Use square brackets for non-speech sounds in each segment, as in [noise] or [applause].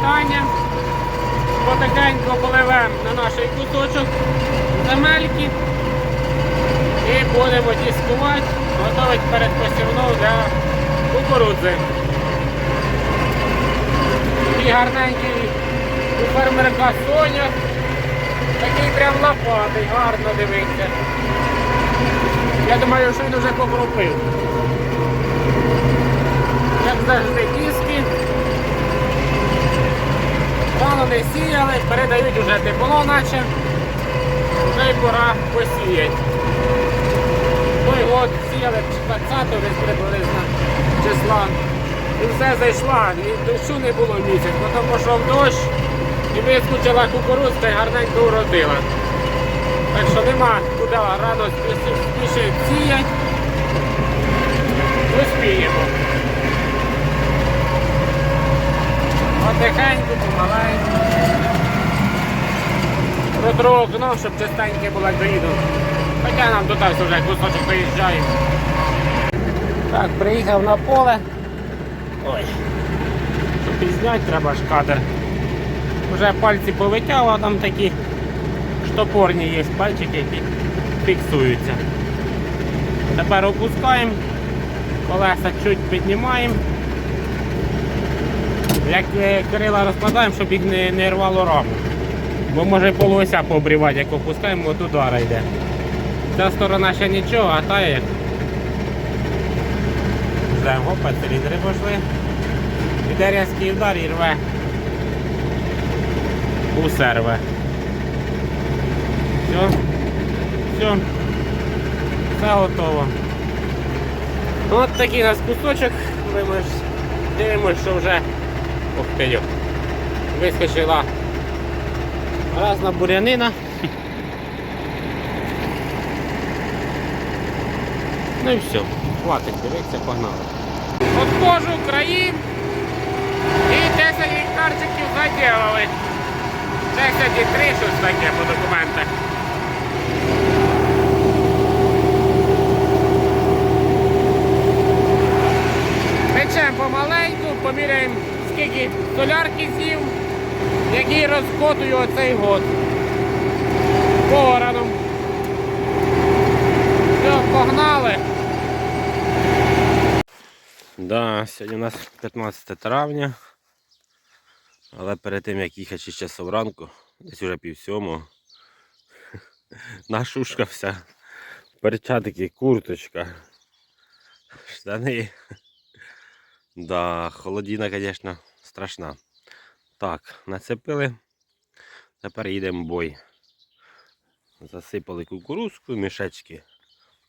питання. Потихеньку поливемо на наш кусочок земельки. І будемо дискувати, готувати перед посівну для кукурудзи. Такий гарненький у фермерка Соня. Такий прям лопатий, гарно дивиться. Я думаю, що він вже покропив. Як завжди диски. Не сіяли, передають уже тепло наче. Вже й пора посіяти. Той год сіяли 20 десь приблизно числа. І все зайшла, і дощу не було місяць, потім пішов дощ і вискочила кукурудзка і гарненько уродила. Так що нема куди рано спішити сіяти. Успіємо. Потихеньку, помаленьку. Протру окно, щоб чистеньке було доїду. Хоча нам тут ось вже кусочок доїжджає. Так, приїхав на поле. Ой. Щоб пізняти, треба ж кадр. Вже пальці повитягував, там такі штопорні є пальчики, які фіксуються. Тепер опускаємо, колеса чуть піднімаємо. Як е, крила розкладаємо, щоб їх не, не рвало раму. Бо може полуося пообрівати, як опускаємо, от удара йде. Ця сторона ще нічого, а та як. Опа, циліндри пішли. Іде різкий удар і рве. Усе рве. Все. Все. Все готово. От такий у нас кусочок. Дивимося, що вже Ох ти. Вискочила разна бурянина. Ну і все, хватить, дивіться, погнали. Обхожу країн і 10 гектарчиків заділили. 10,3 щось таке по документах. Печемо помаленьку, поміряємо, скільки солярки з'їв, який розкотую оцей год. Пораном. Все, погнали. Да, сьогодні у нас 15 травня. Але перед тим як їхати 6 часов ранку, десь вже пів сьомого, [laughs] нашушка вся, перчатки, курточка, штани. [laughs] Да, холодина, звісно, страшна. Так, нацепили. Тепер їдемо в бой. Засипали кукурузку, мішечки.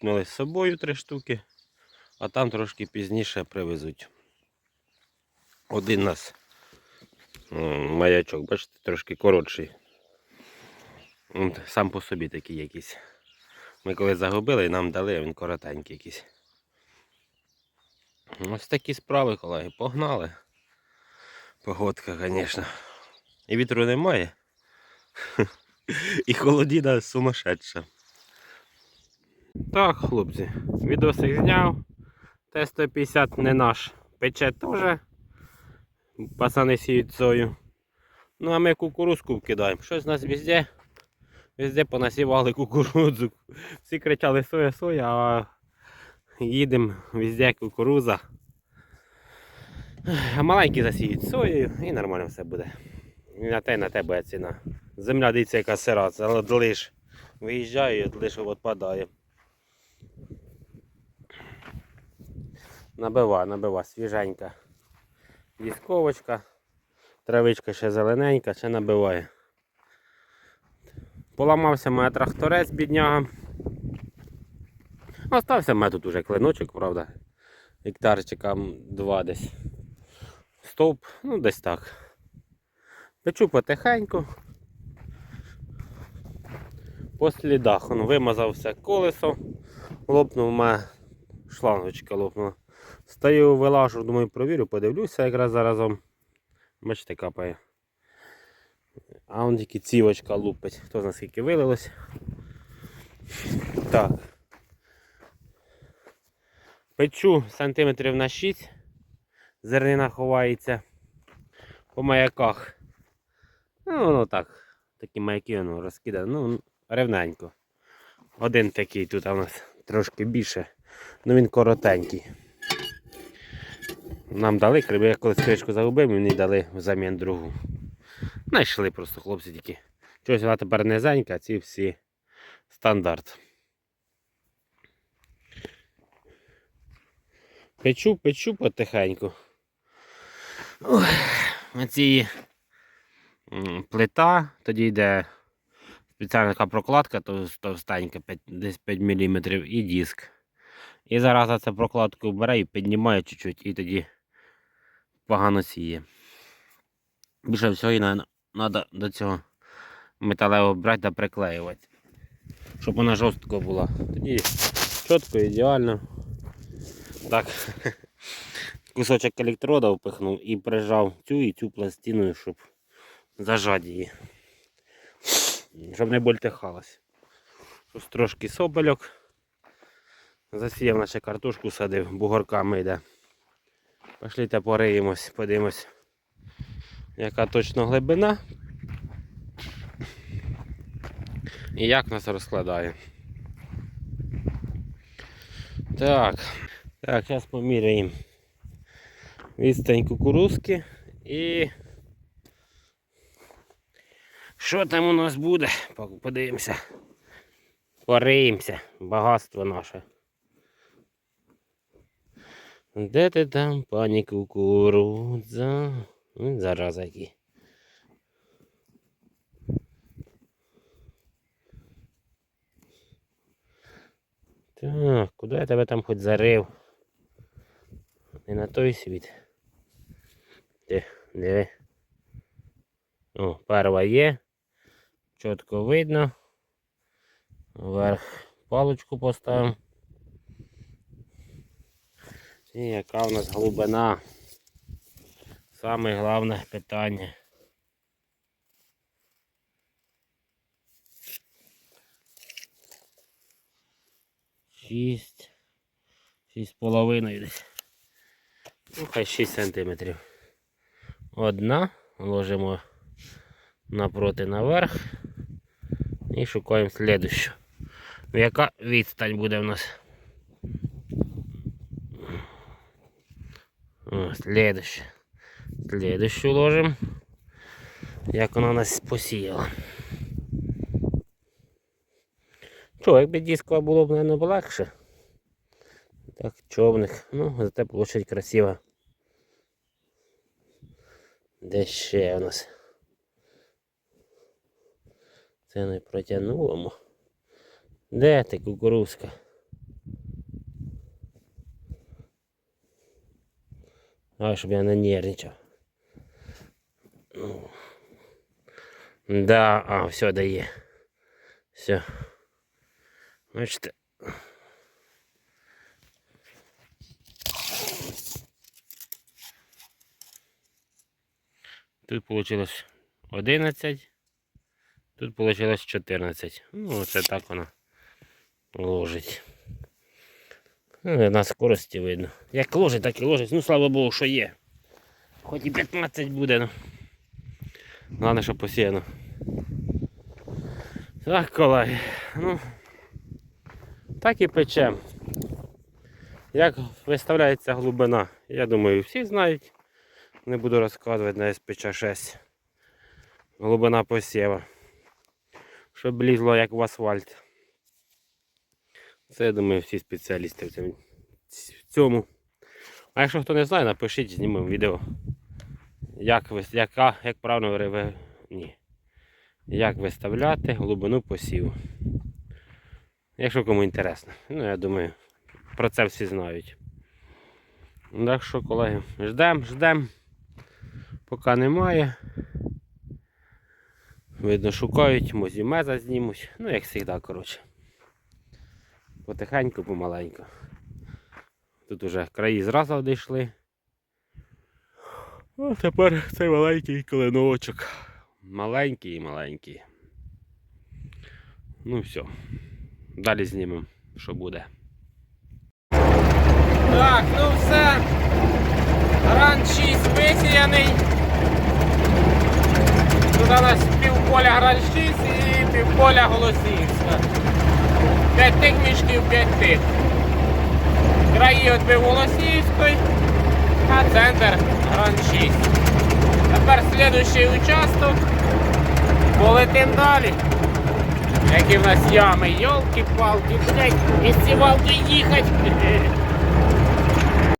Купили з собою три штуки, а там трошки пізніше привезуть. Один у нас маячок, бачите, трошки коротший. Сам по собі такий якийсь. Ми коли загубили, нам дали, він коротенький якийсь. Ось такі справи, колеги, погнали. Погодка, звісно. І вітру немає. [laughs] І холодіна сумасшедша. Так, хлопці, відосик зняв. Т-150 не наш. Пече теж. Пацани сіють сою. Ну а ми кукурузку вкидаємо. Щось у нас везде. Везде понасівали кукурудзу. Всі кричали соя, соя, а їдемо везде кукуруза. Маленькі засіють соєю і нормально все буде. І на те, і на те буде ціна. Земля дивіться, яка сира, це лиш виїжджає, лиш відпадає. Набива, набива, свіженька. Дісковочка. Травичка ще зелененька, ще набиває. Поламався моя тракторець бідняга. Остався в мене тут уже клиночок, правда. Гектарчика два десь. Стовп, ну десь так. Печу потихеньку. По слідах он вимазався колесо, лопнув мене шлангочка лопнула. Стою, вилажу, думаю, провірю, подивлюся якраз заразом. Бачите, капає. А он тільки цівочка лупить. Хто знає скільки вилилось. Так. Печу сантиметрів на 6. Зернина ховається. по маяках. Ну, воно так. Такі маяки воно розкидає. Ну, рівненько. Один такий тут у нас трошки більше. Ну він коротенький. Нам дали, криби я колись кришку загубив, мені дали взамін другу. Знайшли просто хлопці тільки. Чогось вона тепер низенька, а ці всі стандарт. Печу, печу потихеньку. Оці плита, тоді йде спеціальна така прокладка, то товстенька, десь 5 мм і диск. І зараз за цю прокладку бере і піднімає чуть-чуть, і тоді погано сіє. Більше всього і треба до цього металевого брати та приклеювати. Щоб вона жорстко була. Тоді чітко, ідеально. Так. [laughs] Кусочок електрода впихнув і прижав цю і цю пластину, щоб зажати її. Щоб не больтихалась. Ось трошки собольок. Засіяв наче картошку садив, бугорками йде. Пошліте пориємось, подивимось, яка точно глибина. І як нас розкладає. Так. Так, зараз поміряємо відстань кукурузки і що там у нас буде? Подивимося. Пориємося. Багатство наше. Де ти там, пані кукурудза? Ну, Зараза які. Так, куди я тебе там хоч зарив? Не на той світ. Ти, диви. О, перва є. Чітко видно. Вверх паличку поставимо. І яка в нас глибина? Саме головне питання. Шість. Шість з половиною десь. Ну, хай 6 сантиметрів. Одна. Ложимо напроти наверх. І шукаємо слідущу. Яка відстань буде в нас? О, следующее. Следующую ложим. Як вона нас посіяла. Що, якби дискова було б, мабуть, легше. Так, човник. Ну, зате площадь красива. Де ще у нас? Це не протягнуло. Де ти, кукурузка? А, щоб я не нервничав. Ну. Да, а, все дає. Все. Бачите. Тут получилось 11. Тут получилось 14. Ну, це так вона ложить. Ну, На скорості видно. Як ложить, так і ложить. Ну, слава Богу, що є. Хоч і 15 буде. Ну. Головне, що посіяно. Так, колеги. Ну, так і печем. Як виставляється глибина, я думаю, всі знають. Не буду розказувати на СПЧ 6. Глибина посєва. Щоб лізло як в асфальт. Це, я думаю, всі спеціалісти в цьому. А якщо хто не знає, напишіть, знімемо відео. Як, яка, як правильно риве. Ні. Як виставляти глибину посіву. Якщо кому інтересно. Ну, я думаю, про це всі знають. Так що, колеги, ждемо, ждемо. Поки немає. Видно, шукають, може меза знімуть. Ну, як завжди, коротше. Потихеньку, помаленьку. Тут уже краї зразу дійшли. А тепер цей маленький клиночок. Маленький і маленький. Ну все. Далі знімемо, що буде. Так, ну все. Ран 6 висіяний. Тут у нас півполя Гранщиць і півполя Голосіївська. П'ять тих мішків, п'ять тих. Краї відбив Голосіївської, а центр Гранщиць. Тепер слідуючий участок. Полетим далі. Які в нас ями, йолки-палки, блядь, із ці валки їхать. [laughs]